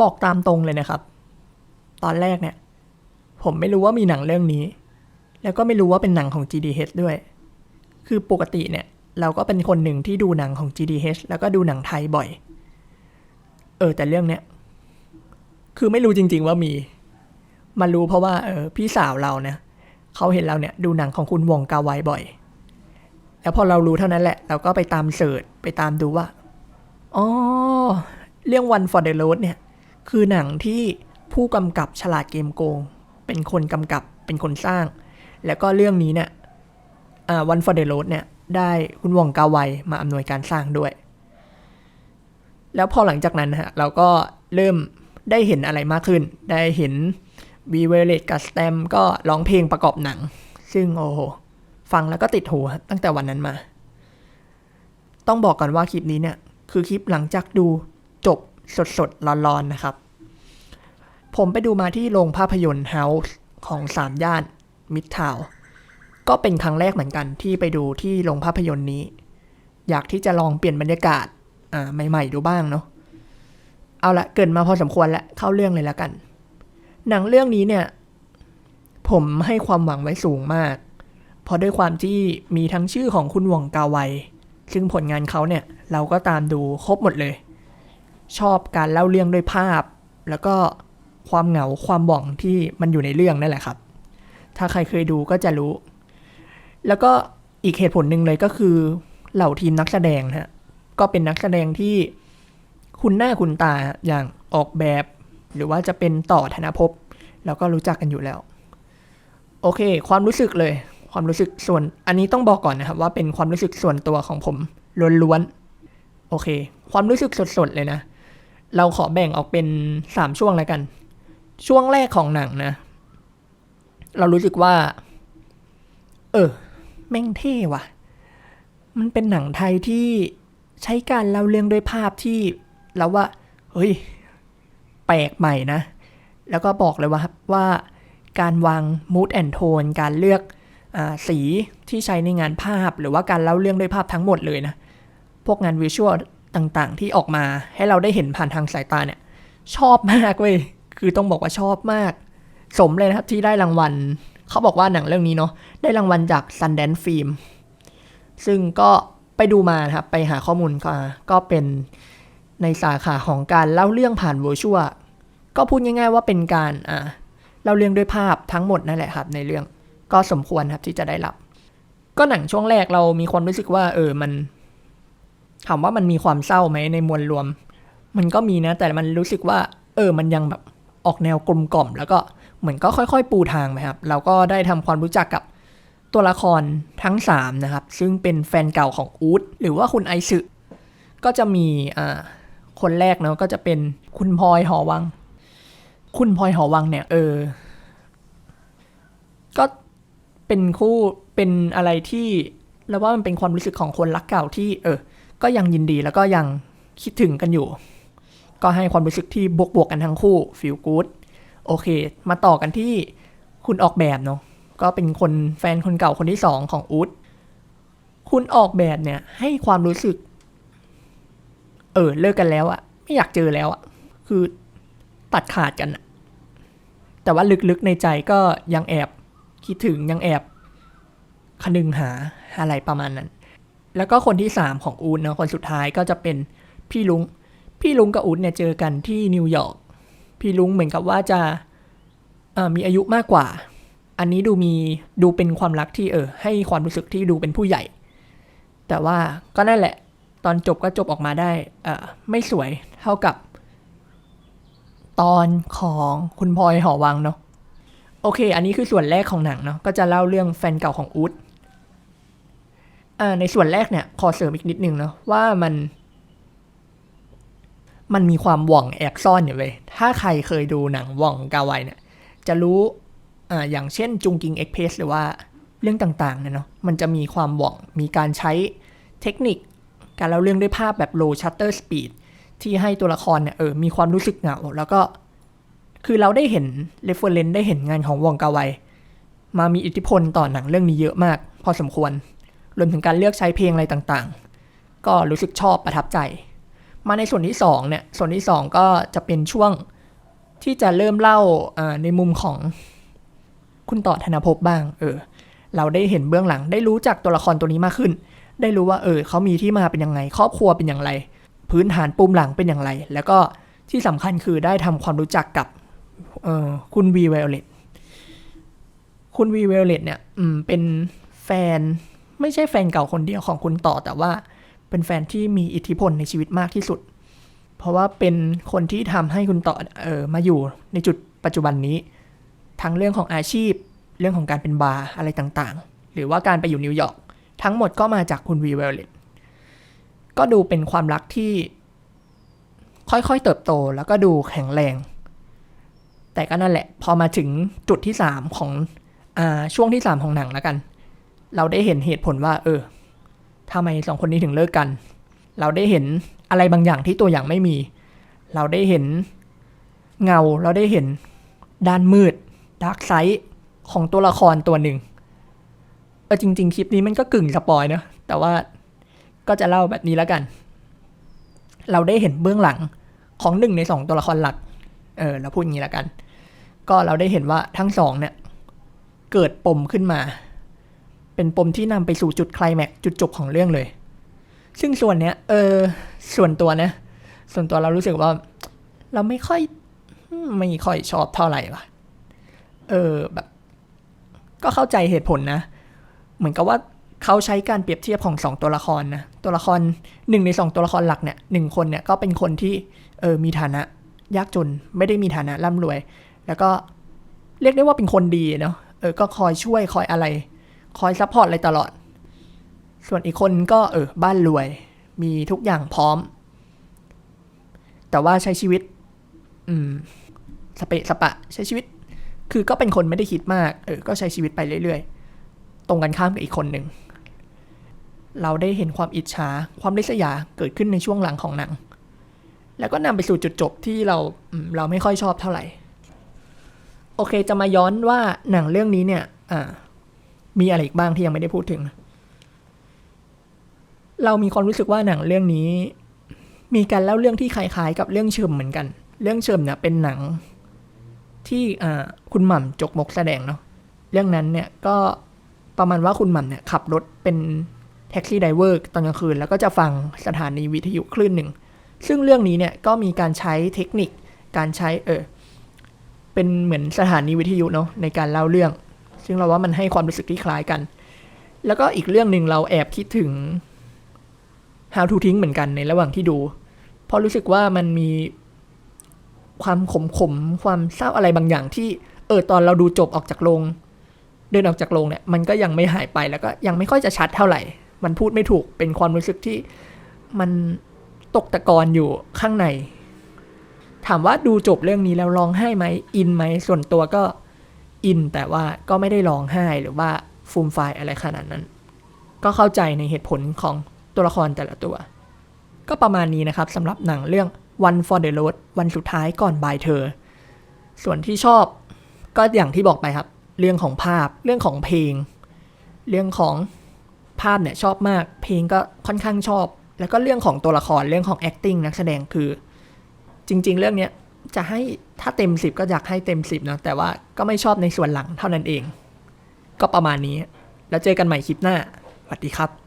บอกตามตรงเลยนะครับ ตอนแรกเนี่ย ผมไม่รู้ว่ามีหนังเรื่องนี้ แล้วก็ไม่รู้ว่าเป็นหนังของ GDH ด้วย คือปกติเนี่ย เราก็เป็นคนหนึ่งที่ดูหนังของ GDH แล้วก็ดูหนังไทยบ่อย เออ แต่เรื่องเนี้ย คือไม่รู้จริง ๆ ว่ามี มารู้เพราะว่าเออพี่สาวเราเนี่ยเขาเห็นเราเนี่ยดูหนังของคุณวงกาไวบ่อย แล้วพอเรารู้เท่านั้นแหละ เราก็ไปตามเสิร์ชไปตามดูว่าอ๋อเรื่อง One for the Road เนี่ย คือหนังที่ผู้กำกับฉลาดเกมโกง เป็นคนกำกับเป็นคนสร้าง แล้วก็เรื่องนี้เนี่ยอ่า One for the Road เนี่ยได้คุณวองกาไวมาอำนวยการสร้างด้วย แล้วพอหลังจากนั้นฮะเราก็เริ่มได้เห็นอะไรมากขึ้น ได้เห็นวีเวเลตกับสแตมก็ร้องเพลงประกอบหนัง ซึ่งโอ้โหฟังแล้วก็ติดหูตั้งแต่วันนั้นมา ต้องบอกก่อนว่าคลิปนี้เนี่ย คือคลิปหลังจากดูจบ สดๆร้อนๆนะครับ ผมไปดูมาที่โรงภาพยนตร์เฮาส์ของสามย่านมิดทาวก็เป็นครั้งแรกเหมือนกันที่ไปดูที่โรงภาพยนตร์นี้ อยากที่จะลองเปลี่ยนบรรยากาศอ่าใหม่ ๆ ดูบ้างเนาะเอาละเกินมาพอสมควรแล้วเข้าเรื่องเลยแล้วกัน หนังเรื่องนี้เนี่ย ผมให้ความหวังไว้สูงมาก เพราะด้วยความที่มีทั้งชื่อของคุณหว่องกาไวซึ่งผลงานเขาเนี่ย เราก็ตามดูครบหมดเลย ชอบการเล่าเรื่องด้วยภาพ แล้วก็ความเหงาความหว่องที่มันอยู่ในเรื่องนั่นแหละครับ ถ้าใครเคยดูก็จะรู้ แล้วก็อีกเหตุผลหนึ่งเลยก็คือเหล่าทีมนักแสดงฮะก็เป็นนักแสดงที่คุณหน้าคุณตาอย่างออกแบบ หรือว่าจะเป็นต่อธนภพแล้วก็รู้จักกันอยู่แล้ว โอเค ความรู้สึกเลย ความรู้สึกส่วน อันนี้ต้องบอกก่อนนะครับว่าเป็นความรู้สึกส่วนตัวของผมล้วนๆโอเค ความรู้สึกสดๆเลยนะ เราขอแบ่งออกเป็นสามช่วงแล้วกัน ช่วงแรกของหนังนะ เรารู้สึกว่า เออ แม่งเท่ว่ะ มันเป็นหนังไทยที่ใช้การเล่าเรื่องด้วยภาพที่เราว่า เฮ้ย แปลกใหม่นะ แล้วก็บอกเลยว่าว่าการวาง mood and tone การเลือกอสีที่ใช้ในงานภาพ หรือว่าการเล่าเรื่องด้วยภาพทั้งหมดเลยนะ พวกงานวิชวล ต่างๆ ที่ออกมาให้เราได้เห็นผ่านทางสายตาเนี่ย ชอบมากเว้ยคือต้องบอกว่าชอบมาก สมเลยนะครับที่ได้รางวัล เขาบอกว่าหนังเรื่องนี้เนาะได้รางวัลจาก Sundance Film ซึ่งก็ไปดูมานะครับไปหาข้อมูลก็ก็เป็นในสาขาของการเล่าเรื่องผ่าน Virtual ก็พูดง่ายๆว่าเป็นการอ่าเล่าเรื่องด้วยภาพทั้งหมดนั่นแหละครับในเรื่องก็สมควรครับที่จะได้รับ ก็หนังช่วงแรกเรามีความรู้สึกว่าเออมัน ถามว่ามันมีความเศร้าไหมในมวลรวม มันก็มีนะ แต่มันรู้สึกว่า เออ มันยังแบบออกแนวกลมกล่อม แล้วก็เหมือนก็ค่อยๆ ปูทางไปครับ เราก็ได้ทำความรู้จักกับตัวละครทั้ง 3 นะครับ ซึ่งเป็นแฟนเก่าของอูดหรือว่าคุณไอซึก็จะมีอ่าคนแรกเนาะก็จะเป็นคุณพลอยหอวัง คุณพลอยหอวังเนี่ย เออ ก็เป็นคู่เป็นอะไรที่เราว่ามันเป็นความรู้สึกของคนรักเก่าที่ เออ ก็ยังยินดีแล้วก็ยังคิดถึงกันอยู่ ก็ให้ความรู้สึกที่บวกบวกๆกันทั้งคู่ฟีลกู๊ดโอเค มาต่อกันที่คุณออกแบบเนาะก็เป็นคนแฟนคนเก่าคนที่สองของอูดคุณออกแบบเนี่ยให้ความรู้สึก เออเลิกกันแล้วอะไม่อยากเจอแล้วอะคือตัดขาดกันอะแต่ว่าลึกๆในใจก็ยังแอบคิดถึงยังแอบคนึงหาอะไรประมาณนั้น แล้วก็คนที่สามของอูดเนาะคนสุดท้ายก็จะเป็นพี่ลุง พี่ลุงกับอูดเนี่ยเจอกันที่นิวยอร์กพี่ลุงเหมือนกับว่าจะมีอายุมากกว่า อันนี้ดูมีดูเป็นความรักที่เออให้ความรู้สึกที่ดูเป็นผู้ใหญ่ แต่ว่าก็นั่นแหละ ตอนจบก็จบออกมาได้ไม่สวยเท่ากับ ตอนของคุณพลอยหอวังเนาะโอเค อันนี้คือส่วนแรกของหนังเนาะก็จะเล่าเรื่องแฟนเก่าของอูด ในส่วนแรกเนี่ยขอเสริมอีกนิดนึงเนาะว่ามัน มันมีความหว่องแอบซ่อนอยู่เว้ยถ้าใครเคยดูหนังหว่องกาไวเนี่ย จะรู้อ่าอย่างเช่นจุงกิงเอ็กเพสหรือว่าเรื่องต่างๆเนี่ยเนาะมันจะมีความหว่องมีการใช้เทคนิค การเล่าเรื่องด้วยภาพแบบ low shutter speed ที่ให้ตัวละครเนี่ยเออมีความรู้สึกเหงาแล้วก็คือเราได้เห็น reference ได้เห็นงานของวองกาไวมามีอิทธิพลต่อหนังเรื่องนี้เยอะมาก พอสมควร รวมถึงการเลือกใช้เพลงอะไรต่างๆ ก็รู้สึกชอบประทับใจ มาในส่วนที่สองเนี่ยส่วนที่สองก็จะเป็นช่วงที่จะเริ่มเล่าในมุมของคุณต่อธนภพบ้าง เออ เราได้เห็นเบื้องหลัง ได้รู้จักตัวละครตัวนี้มากขึ้น ได้รู้ว่า เออเขามีที่มาเป็นยังไง ครอบครัวเป็นอย่างไร พื้นฐานปุ่มหลังเป็นอย่างไร แล้วก็ที่สำคัญคือได้ทำความรู้จักกับเออคุณวีเวลเลตคุณวีเวลเลตเนี่ย อืม เป็นแฟน ไม่ใช่แฟนเก่าคนเดียวของคุณต่อแต่ว่าเป็นแฟนที่มีอิทธิพลในชีวิตมากที่สุด เพราะว่าเป็นคนที่ทำให้คุณต่อเออมาอยู่ในจุดปัจจุบันนี้ ทั้งเรื่องของอาชีพ เรื่องของการเป็นบาร์อะไรต่างๆ หรือว่าการไปอยู่นิวยอร์กทั้งหมดก็มาจากคุณวีเวลเลตก็ดูเป็นความรักที่ ค่อยๆเติบโตแล้วก็ดูแข็งแรง แต่ก็นั่นแหละ พอมาถึงจุดที่สามของอช่วงที่สามของหนังแล้วกัน เราได้เห็นเหตุผลว่า เออทำไมสองคนนี้ถึงเลิกกัน เราได้เห็นอะไรบางอย่างที่ตัวอย่างไม่มี เราได้เห็นเงา เราได้เห็นด้านมืดดาร์กไซด์ของตัวละครตัวหนึ่งเออจริง ๆ คลิปนี้มันก็กึ่งสปอยเนะแต่ว่าก็จะเล่าแบบนี้แล้วกัน เราได้เห็นเบื้องหลังของหนึ่งในสองตัวละครหลัก เออเราพูดอย่างนี้แล้วกัน ก็เราได้เห็นว่าทั้งสองเนี่ยเกิดปมขึ้นมา เป็นปมที่นำไปสู่จุดไคลแม็กจุดจบของเรื่องเลย ซึ่งส่วนเนี้ย เออ ส่วนตัวนะ ส่วนตัวเรารู้สึกว่า เราไม่ค่อยไม่ค่อยชอบเท่าไหร่ว่ะ เออแบบ ก็เข้าใจเหตุผลนะ เหมือนกับว่าเขาใช้การเปรียบเทียบของสองตัวละครนะ ตัวละครหนึ่งในสองตัวละครหลักเนี่ยหนึ่งคนเนี่ยก็เป็นคนที่เออมีฐานะ ยากจนไม่ได้มีฐานะร่ำรวย แล้วก็เรียกได้ว่าเป็นคนดีเนาะเออก็คอยช่วยคอยอะไร คอยซัพพอร์ตอะไรตลอด ส่วนอีกคนก็เออบ้านรวย มีทุกอย่างพร้อม แต่ว่าใช้ชีวิต อืมสเปะสปะใช้ชีวิต คือก็เป็นคนไม่ได้คิดมากเออก็ใช้ชีวิตไปเรื่อยๆ ตรงกันข้ามกับอีกคนหนึ่งเราได้เห็นความอิจฉาความริษยาเกิดขึ้นในช่วงหลังของหนัง แล้วก็นำไปสู่จุดจบที่เราเราไม่ค่อยชอบเท่าไหร่ โอเคจะมาย้อนว่าหนังเรื่องนี้เนี่ย อ่า มีอะไรอีกบ้างที่ยังไม่ได้พูดถึง เรามีความรู้สึกว่าหนังเรื่องนี้ มีการเล่าเรื่องที่คล้ายๆ กับเรื่องเชิมเหมือนกัน เรื่องเชิมเนี่ยเป็นหนัง ที่คุณหม่ำจกมกแสดงเนาะเรื่องนั้นเนี่ยก็ประมาณว่าคุณหม่ำเนี่ยขับรถเป็นแท็กซี่ไดเวอร์ตอนกลางคืน แล้วก็จะฟังสถานีวิทยุคลื่นหนึ่ง ซึ่งเรื่องนี้เนี่ยก็มีการใช้เทคนิคการใช้เออเป็นเหมือนสถานีวิทยุเนาะในการเล่าเรื่อง ซึ่งเราว่ามันให้ความรู้สึกที่คล้ายกัน แล้วก็อีกเรื่องหนึ่งเราแอบคิดถึง How to ทิ้งเหมือนกันในระหว่างที่ดู เพราะรู้สึกว่ามันมีความขมขมความเศร้าอะไรบางอย่างที่เออตอนเราดูจบออกจากโรงเดินออกจากโรงเนี่ยมันก็ยังไม่หายไปแล้วก็ยังไม่ค่อยจะชัดเท่าไหร่ มันพูดไม่ถูกเป็นความรู้สึกที่มันตกตะกอนอยู่ข้างใน ถามว่าดูจบเรื่องนี้แล้วร้องไห้ไหมอินไหมส่วนตัวก็ อินแต่ว่าก็ไม่ได้ร้องไห้หรือว่าฟูมไฟายอะไรขนาดนั้น ก็เข้าใจในเหตุผลของตัวละครแต่ละตัว ก็ประมาณนี้นะครับสำหรับหนังเรื่อง One for the Road วันสุดท้ายก่อนบายเธอ ส่วนที่ชอบก็อย่างที่บอกไปครับ เรื่องของภาพเรื่องของเพลง เรื่องของภาพเนี่ยชอบมาก เพลงก็ค่อนข้างชอบ แล้วก็เรื่องของตัวละครเรื่องของ acting นักแสดงคือ จริง ๆ เรื่องเนี้ย จะให้ถ้าเต็ม 10 ก็อยากให้เต็ม 10นะแต่ว่าก็ไม่ชอบในส่วนหลังเท่านั้นเอง ก็ประมาณนี้ แล้วเจอกันใหม่คลิปหน้าสวัสดีครับ